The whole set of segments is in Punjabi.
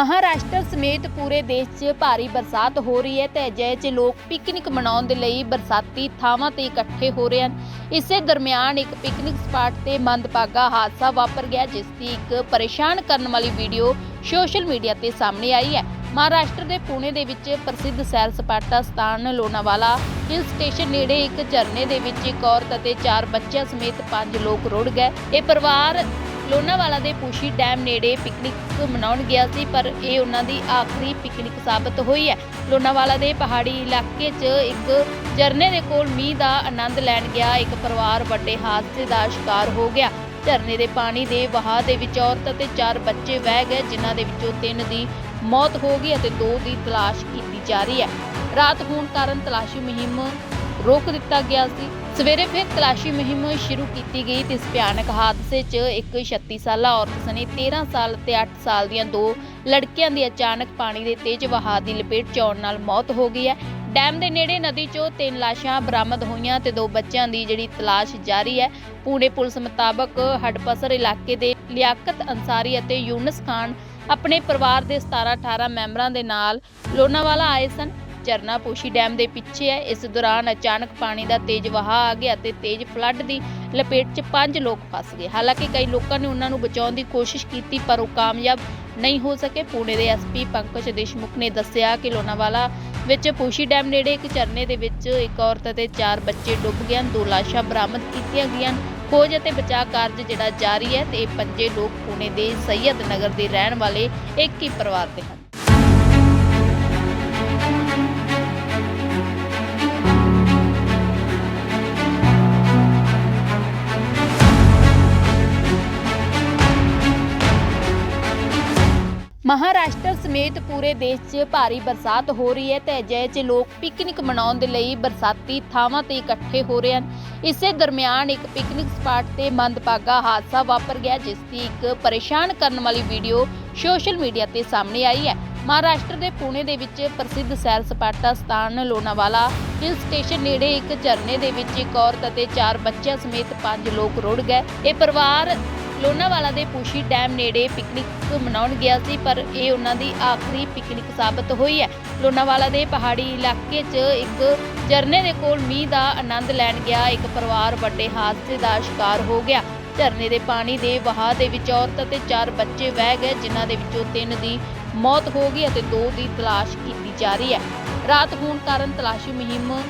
ਮਹਾਰਾਸ਼ਟਰ ਸਮੇਤ ਪੂਰੇ ਦੇਸ਼ 'ਚ ਭਾਰੀ ਬਰਸਾਤ ਹੋ ਰਹੀ ਹੈ ਤੇ ਅਜਿਹੇ 'ਚ ਲੋਕ ਪਿਕਨਿਕ ਮਨਾਉਣ ਦੇ ਲਈ ਬਰਸਾਤੀ ਥਾਵਾਂ ਤੇ ਇਕੱਠੇ ਹੋ ਰਹੇ ਹਨ। ਇਸੇ ਦਰਮਿਆਨ ਇੱਕ ਪਿਕਨਿਕ ਸਪਾਟ ਤੇ ਮੰਦਭਾਗਾ ਹਾਦਸਾ ਵਾਪਰ ਗਿਆ, ਜਿਸ ਦੀ ਇੱਕ ਪਰੇਸ਼ਾਨ ਕਰਨ ਵਾਲੀ ਵੀਡੀਓ ਸੋਸ਼ਲ ਮੀਡੀਆ ਤੇ ਸਾਹਮਣੇ ਆਈ ਹੈ। ਮਹਾਰਾਸ਼ਟਰ ਦੇ ਪੁਣੇ ਦੇ ਵਿੱਚ ਪ੍ਰਸਿੱਧ ਸੈਰ ਸਪਾਟਾ ਸਥਾਨ ਲੋਨਾਵਾਲਾ ਹਿਲ ਸਟੇਸ਼ਨ ਨੇੜੇ ਇੱਕ ਝਰਨੇ ਦੇ ਵਿੱਚ ਇੱਕ ਔਰਤ ਅਤੇ ਚਾਰ ਬੱਚਿਆਂ ਸਮੇਤ ਪੰਜ ਲੋਕ ਰੁੜ ਗਏ। ਇਹ ਪਰਿਵਾਰ ਲੋਨਾਵਾਲਾ ਦੇ ਪੂਸ਼ੀ ਡੈਮ ਨੇੜੇ ਪਿਕਨਿਕ ਮਨਾਉਣ ਗਿਆ ਸੀ, ਪਰ ਇਹ ਉਹਨਾਂ ਦੀ ਆਖਰੀ ਪਿਕਨਿਕ ਸਾਬਤ ਹੋਈ ਹੈ। ਲੋਨਾਵਾਲਾ ਦੇ ਪਹਾੜੀ ਇਲਾਕੇ 'ਚ ਇੱਕ ਝਰਨੇ ਦੇ ਕੋਲ ਮੀਂਹ ਦਾ ਆਨੰਦ ਲੈਣ ਗਿਆ। ਇੱਕ ਪਰਿਵਾਰ ਵੱਡੇ ਹਾਦਸੇ ਦਾ ਸ਼ਿਕਾਰ ਹੋ ਗਿਆ। ਝਰਨੇ ਦੇ ਪਾਣੀ ਦੇ ਵਹਾਅ ਦੇ ਵਿੱਚ ਔਰਤ ਅਤੇ ਚਾਰ ਬੱਚੇ ਵਹਿ ਗਏ, ਜਿਨ੍ਹਾਂ ਦੇ ਵਿੱਚੋਂ ਤਿੰਨ ਦੀ ਮੌਤ ਹੋ ਗਈ ਅਤੇ ਦੋ ਦੀ ਤਲਾਸ਼ ਕੀਤੀ ਜਾ ਰਹੀ ਹੈ। ਰਾਤ ਹੋਣ ਕਾਰਨ ਤਲਾਸ਼ੀ ਮੁਹਿੰਮ ਰੋਕ ਦਿੱਤਾ ਗਿਆ ਸੀ। ਸਵੇਰੇ ਫਿਰ ਤਲਾਸ਼ੀ ਮੁਹਿੰਮ ਸ਼ੁਰੂ ਕੀਤੀ ਗਈ ਤੇ ਇਸ ਭਿਆਨਕ ਹਾਦਸੇ 'ਚ ਇੱਕ 36 ਸਾਲਾ ਔਰਤ ਸਣੇ 13 ਸਾਲ ਤੇ 8 ਸਾਲ ਦੀਆਂ ਦੋ ਲੜਕੀਆਂ ਦੀ ਅਚਾਨਕ ਪਾਣੀ ਦੇ ਤੇਜ਼ ਵਹਾਅ ਦੀ ਲਪੇਟ 'ਚ ਆਉਣ ਨਾਲ ਮੌਤ ਹੋ ਗਈ ਹੈ। ਡੈਮ ਦੇ ਨੇੜੇ ਨਦੀ 'ਚੋਂ ਤਿੰਨ ਲਾਸ਼ਾਂ ਬਰਾਮਦ ਹੋਈਆਂ ਤੇ ਦੋ ਬੱਚਿਆਂ ਦੀ ਜਿਹੜੀ ਤਲਾਸ਼ ਜਾਰੀ ਹੈ। ਪੂਣੇ ਪੁਲਿਸ ਮੁਤਾਬਕ ਹਡਪਸਰ ਇਲਾਕੇ ਦੇ ਲਿਆਕਤ ਅੰਸਾਰੀ ਅਤੇ ਯੂਨਸ ਖਾਨ ਆਪਣੇ ਪਰਿਵਾਰ ਦੇ 17-18 ਮੈਂਬਰਾਂ ਦੇ ਨਾਲ ਲੋਨਾਵਾਲਾ ਆਏ ਸਨ। ਝਰਨਾ ਪੋਸ਼ੀ ਡੈਮ ਦੇ ਪਿੱਛੇ ਹੈ। ਇਸ ਦੌਰਾਨ ਅਚਾਨਕ ਪਾਣੀ ਦਾ ਤੇਜ਼ ਵਹਾਅ ਆ ਗਿਆ ਤੇ ਤੇਜ਼ ਫਲੱਡ ਦੀ ਲਪੇਟ 'ਚ ਪੰਜ ਲੋਕ ਫਸ ਗਏ। ਹਾਲਾਂਕਿ ਕਈ ਲੋਕਾਂ ਨੇ ਉਹਨਾਂ ਨੂੰ ਬਚਾਉਣ ਦੀ ਕੋਸ਼ਿਸ਼ ਕੀਤੀ, ਪਰ ਉਹ ਕਾਮਯਾਬ ਨਹੀਂ ਹੋ ਸਕੇ। ਪੁਣੇ ਦੇ ਐਸਪੀ ਪੰਕਜ ਦੇਸ਼ਮੁਖ ਨੇ ਦੱਸਿਆ ਕਿ ਲੋਨਾਵਾਲਾ ਵਿੱਚ ਪੋਸ਼ੀ ਡੈਮ ਨੇੜੇ ਇੱਕ ਝਰਨੇ ਦੇ ਵਿੱਚ ਇੱਕ ਔਰਤ ਅਤੇ ਚਾਰ ਬੱਚੇ ਡੁੱਬ ਗਏ ਹਨ। ਦੋ ਲਾਸ਼ਾਂ ਬਰਾਮਦ ਕੀਤੀਆਂ ਗਈਆਂ ਹਨ। ਖੋਜ ਅਤੇ ਬਚਾਅ ਕਾਰਜ ਜਿਹੜਾ ਜਾਰੀ ਹੈ ਤੇ ਇਹ ਪੰਜੇ ਲੋਕ ਪੁਣੇ ਦੇ ਸੈਯਦ ਨਗਰ ਦੇ ਰਹਿਣ ਵਾਲੇ ਇੱਕ ਹੀ ਪਰਿਵਾਰ ਦੇ ਹਨ। ਮਹਾਰਾਸ਼ਟਰ ਸਮੇਤ ਪੂਰੇ ਦੇਸ਼ 'ਚ ਭਾਰੀ ਬਰਸਾਤ ਹੋ ਰਹੀ ਹੈ ਤੇ ਅਜਿਹੇ 'ਚ ਲੋਕ ਪਿਕਨਿਕ ਮਨਾਉਣ ਦੇ ਲਈ ਬਰਸਾਤੀ ਥਾਵਾਂ ਤੇ ਇਕੱਠੇ ਹੋ ਰਹੇ ਹਨ। ਇਸੇ ਦਰਮਿਆਨ ਇੱਕ ਪਿਕਨਿਕ ਸਪਾਟ ਤੇ ਮੰਦਭਾਗਾ ਹਾਦਸਾ ਵਾਪਰ ਗਿਆ, ਜਿਸ ਦੀ ਇੱਕ ਪਰੇਸ਼ਾਨ ਕਰਨ ਵਾਲੀ ਵੀਡੀਓ ਸੋਸ਼ਲ ਮੀਡੀਆ ਤੇ ਸਾਹਮਣੇ ਆਈ ਹੈ। ਮਹਾਰਾਸ਼ਟਰ ਦੇ ਪੁਣੇ ਦੇ ਵਿੱਚ ਪ੍ਰਸਿੱਧ ਸੈਰ ਸਪਾਟਾ ਸਥਾਨ ਲੋਨਾਵਾਲਾ ਹਿਲ ਸਟੇਸ਼ਨ ਨੇੜੇ ਇੱਕ ਝਰਨੇ ਦੇ ਵਿੱਚ ਇੱਕ ਔਰਤ ਅਤੇ ਚਾਰ ਬੱਚਿਆਂ ਸਮੇਤ ਪੰਜ ਲੋਕ ਰੁੜ ਗਏ। ਇਹ ਪਰਿਵਾਰ ਲੋਨਾਵਾਲਾ ਦੇ ਪੂਸ਼ੀ ਡੈਮ ਨੇੜੇ ਪਿਕਨਿਕ ਮਨਾਉਣ ਗਿਆ ਸੀ, ਪਰ ਇਹ ਉਹਨਾਂ ਦੀ ਆਖਰੀ ਪਿਕਨਿਕ ਸਾਬਤ ਹੋਈ ਹੈ। ਲੋਨਾਵਾਲਾ ਦੇ ਪਹਾੜੀ ਇਲਾਕੇ 'ਚ ਇੱਕ ਝਰਨੇ ਦੇ ਕੋਲ ਮੀਂਹ ਦਾ ਆਨੰਦ ਲੈਣ ਗਿਆ। ਇੱਕ ਪਰਿਵਾਰ ਵੱਡੇ ਹਾਦਸੇ ਦਾ ਸ਼ਿਕਾਰ ਹੋ ਗਿਆ। ਝਰਨੇ ਦੇ ਪਾਣੀ ਦੇ ਵਹਾਅ ਦੇ ਵਿੱਚ ਔਰਤ ਅਤੇ ਚਾਰ ਬੱਚੇ ਵਹਿ ਗਏ, ਜਿਨ੍ਹਾਂ ਦੇ ਵਿੱਚੋਂ ਤਿੰਨ ਦੀ ਮੌਤ ਹੋ ਗਈ ਅਤੇ ਦੋ ਦੀ ਤਲਾਸ਼ ਕੀਤੀ ਜਾ ਰਹੀ ਹੈ। ਰਾਤ ਹੋਣ ਕਾਰਨ ਤਲਾਸ਼ੀ ਮੁਹਿੰਮ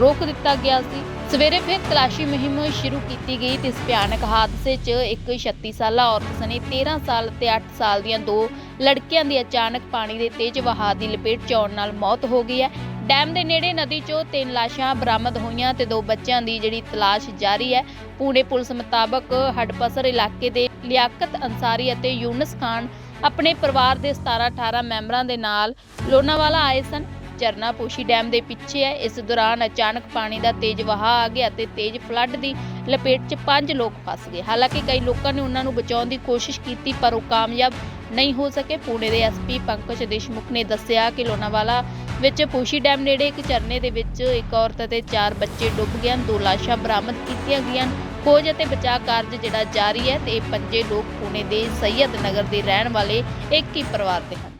ਰੋਕ ਦਿੱਤਾ ਗਿਆ ਸੀ। ਸਵੇਰੇ ਫਿਰ ਤਲਾਸ਼ੀ ਮੁਹਿੰਮ ਸ਼ੁਰੂ ਕੀਤੀ ਗਈ ਤੇ ਇਸ ਭਿਆਨਕ ਹਾਦਸੇ 'ਚ ਇੱਕ 36 ਸਾਲਾ ਔਰਤ ਸਣੇ 13 ਸਾਲ ਤੇ 8 ਸਾਲ ਦੀਆਂ ਦੋ ਲੜਕੀਆਂ ਦੀ ਅਚਾਨਕ ਪਾਣੀ ਦੇ ਤੇਜ਼ ਵਹਾਅ ਦੀ ਲਪੇਟ 'ਚ ਆਉਣ ਨਾਲ ਮੌਤ ਹੋ ਗਈ ਹੈ। ਡੈਮ ਦੇ ਨੇੜੇ ਨਦੀ 'ਚੋਂ ਤਿੰਨ ਲਾਸ਼ਾਂ ਬਰਾਮਦ ਹੋਈਆਂ ਤੇ ਦੋ ਬੱਚਿਆਂ ਦੀ ਜਿਹੜੀ ਤਲਾਸ਼ ਜਾਰੀ ਹੈ। ਪੁਣੇ ਪੁਲਿਸ ਮੁਤਾਬਕ ਹਡਪਸਰ ਇਲਾਕੇ ਦੇ ਲਿਆਕਤ ਅੰਸਾਰੀ ਅਤੇ ਯੂਨਸ ਖਾਨ ਆਪਣੇ ਪਰਿਵਾਰ ਦੇ 17-18 ਮੈਂਬਰਾਂ ਦੇ ਨਾਲ ਲੋਨਾਵਾਲਾ ਆਏ ਸਨ। ਝਰਨਾ ਪੋਸ਼ੀ ਡੈਮ ਦੇ ਪਿੱਛੇ ਹੈ। ਇਸ ਦੌਰਾਨ ਅਚਾਨਕ ਪਾਣੀ ਦਾ ਤੇਜ਼ ਵਹਾਅ ਆ ਗਿਆ ਤੇ ਤੇਜ਼ ਫਲੱਡ ਦੀ ਲਪੇਟ 'ਚ ਪੰਜ ਲੋਕ ਫਸ ਗਏ। ਹਾਲਾਂਕਿ ਕਈ ਲੋਕਾਂ ਨੇ ਉਹਨਾਂ ਨੂੰ ਬਚਾਉਣ ਦੀ ਕੋਸ਼ਿਸ਼ ਕੀਤੀ, ਪਰ ਉਹ ਕਾਮਯਾਬ ਨਹੀਂ ਹੋ ਸਕੇ। ਪੁਣੇ ਦੇ ਐਸਪੀ ਪੰਕਜ ਦੇਸ਼ਮੁਖ ਨੇ ਦੱਸਿਆ ਕਿ ਲੋਨਾਵਾਲਾ ਵਿੱਚ ਪੋਸ਼ੀ ਡੈਮ ਨੇੜੇ ਇੱਕ ਝਰਨੇ ਦੇ ਵਿੱਚ ਇੱਕ ਔਰਤ ਅਤੇ ਚਾਰ ਬੱਚੇ ਡੁੱਬ ਗਏ ਹਨ। ਦੋ ਲਾਸ਼ਾਂ ਬਰਾਮਦ ਕੀਤੀਆਂ ਗਈਆਂ ਹਨ। ਖੋਜ ਅਤੇ ਬਚਾਅ ਕਾਰਜ ਜਿਹੜਾ ਜਾਰੀ ਹੈ ਤੇ ਇਹ ਪੰਜੇ ਲੋਕ ਪੁਣੇ ਦੇ ਸੈਯਦ ਨਗਰ ਦੇ ਰਹਿਣ ਵਾਲੇ ਇੱਕ ਹੀ ਪਰਿਵਾਰ ਦੇ ਹਨ।